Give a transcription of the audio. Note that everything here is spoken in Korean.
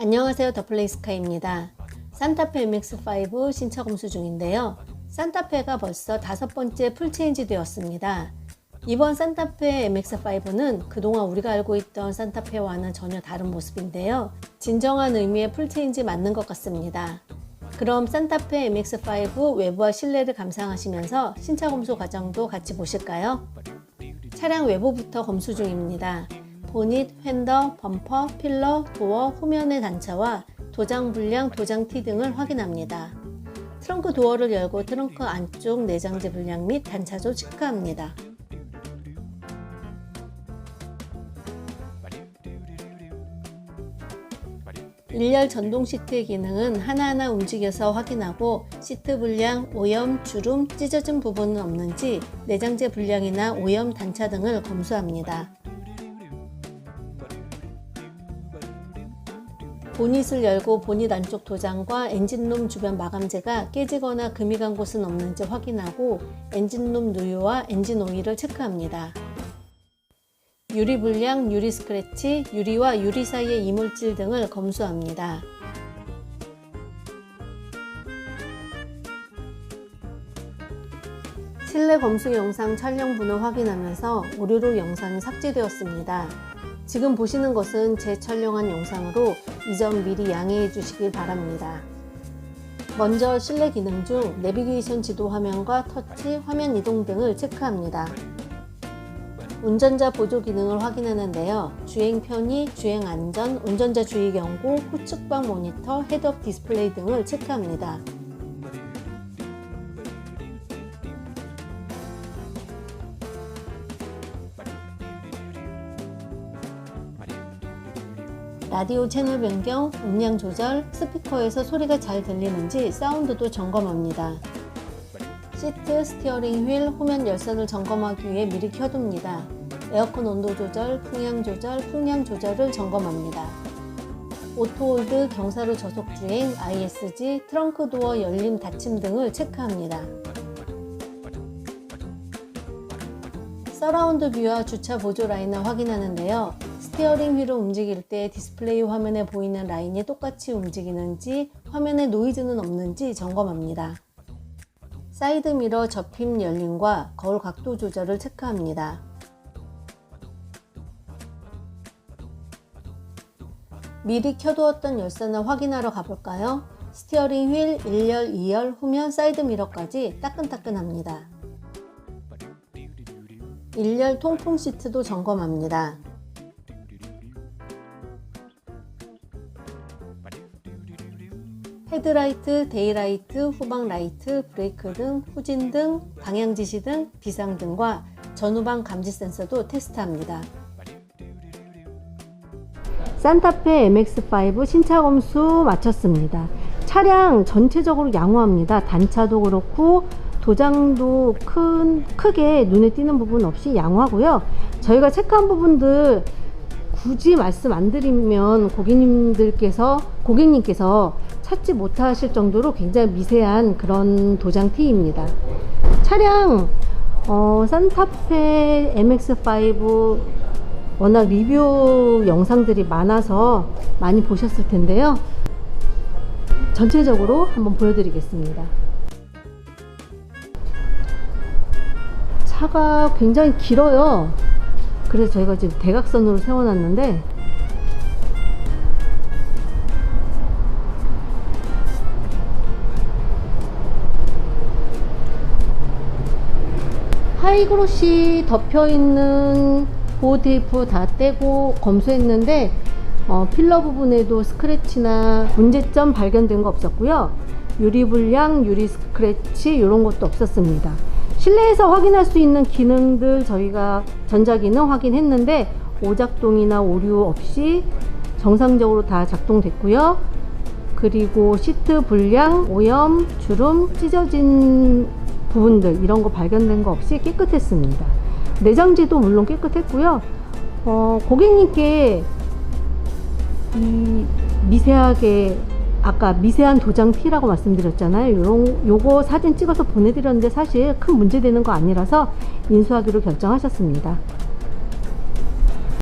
안녕하세요 더플레이스카입니다. 산타페 MX5 신차 검수 중인데요. 산타페가 벌써 다섯 번째 풀체인지 되었습니다. 이번 산타페 MX5는 그동안 우리가 알고 있던 산타페와는 전혀 다른 모습인데요. 진정한 의미의 풀체인지 맞는 것 같습니다. 그럼 산타페 MX5 외부와 실내를 감상하시면서 신차 검수 과정도 같이 보실까요? 차량 외부부터 검수 중입니다. 보닛, 휀더, 범퍼, 필러, 도어, 후면의 단차와 도장 불량, 도장 티 등을 확인합니다. 트렁크 도어를 열고 트렁크 안쪽 내장재 불량 및 단차도 체크합니다. 일렬 전동 시트의 기능은 하나하나 움직여서 확인하고 시트 불량, 오염, 주름, 찢어진 부분은 없는지 내장재 불량이나 오염, 단차 등을 검수합니다. 보닛을 열고 보닛 안쪽 도장과 엔진룸 주변 마감재가 깨지거나 금이 간 곳은 없는지 확인하고 엔진룸 누유와 엔진 오일을 체크합니다. 유리 불량, 유리 스크래치, 유리와 유리 사이의 이물질 등을 검수합니다. 실내 검수 영상 촬영 번호 확인하면서 오류로 영상이 삭제되었습니다. 지금 보시는 것은 재촬영한 영상으로 이 점 미리 양해해 주시길 바랍니다. 먼저 실내 기능 중 내비게이션 지도 화면과 터치, 화면 이동 등을 체크합니다. 운전자 보조 기능을 확인하는데요. 주행 편의, 주행 안전, 운전자 주의 경고, 후측방 모니터, 헤드업 디스플레이 등을 체크합니다. 라디오 채널 변경, 음량 조절, 스피커에서 소리가 잘 들리는지 사운드도 점검합니다. 시트, 스티어링 휠, 후면 열선을 점검하기 위해 미리 켜둡니다. 에어컨 온도 조절, 풍량 조절, 풍량 조절을 점검합니다. 오토홀드, 경사로 저속 주행, ISG, 트렁크 도어 열림 닫힘 등을 체크합니다. 서라운드 뷰와 주차 보조 라인을 확인하는데요. 스티어링 휠을 움직일 때 디스플레이 화면에 보이는 라인이 똑같이 움직이는지 화면에 노이즈는 없는지 점검합니다. 사이드 미러 접힘 열림과 거울 각도 조절을 체크합니다. 미리 켜두었던 열선을 확인하러 가볼까요? 스티어링 휠 1열, 2열, 후면 사이드 미러까지 따끈따끈합니다. 1열 통풍 시트도 점검합니다. 헤드라이트, 데이라이트, 후방 라이트, 브레이크 등, 후진 등, 방향 지시 등, 비상 등과 전후방 감지 센서도 테스트합니다. 산타페 MX5 신차 검수 마쳤습니다. 차량 전체적으로 양호합니다. 단차도 그렇고 도장도 큰 크게 눈에 띄는 부분 없이 양호하고요. 저희가 체크한 부분들 굳이 말씀 안 드리면 고객님들께서 고객님께서 찾지 못하실 정도로 굉장히 미세한 그런 도장 티입니다. 차량 어, 산타페 MX5 워낙 리뷰 영상들이 많아서 많이 보셨을 텐데요. 전체적으로 한번 보여드리겠습니다. 차가 굉장히 길어요. 그래서 저희가 지금 대각선으로 세워놨는데 하이그로시 덮여있는 보호 테이프 다 떼고 검수했는데 어, 필러 부분에도 스크래치나 문제점 발견된 거 없었고요. 유리 불량, 유리 스크래치 이런 것도 없었습니다 실내에서 확인할 수 있는 기능들 저희가 전자기능 확인했는데 오작동이나 오류 없이 정상적으로 다 작동됐고요 그리고 시트 불량, 오염, 주름, 찢어진 부분들 이런 거 발견된 거 없이 깨끗했습니다. 내장재도 물론 깨끗했고요. 어, 고객님께 이 미세하게 아까 미세한 도장 티라고 말씀드렸잖아요. 요런 요거 사진 찍어서 보내드렸는데 사실 큰 문제 되는 거 아니라서 인수하기로 결정하셨습니다.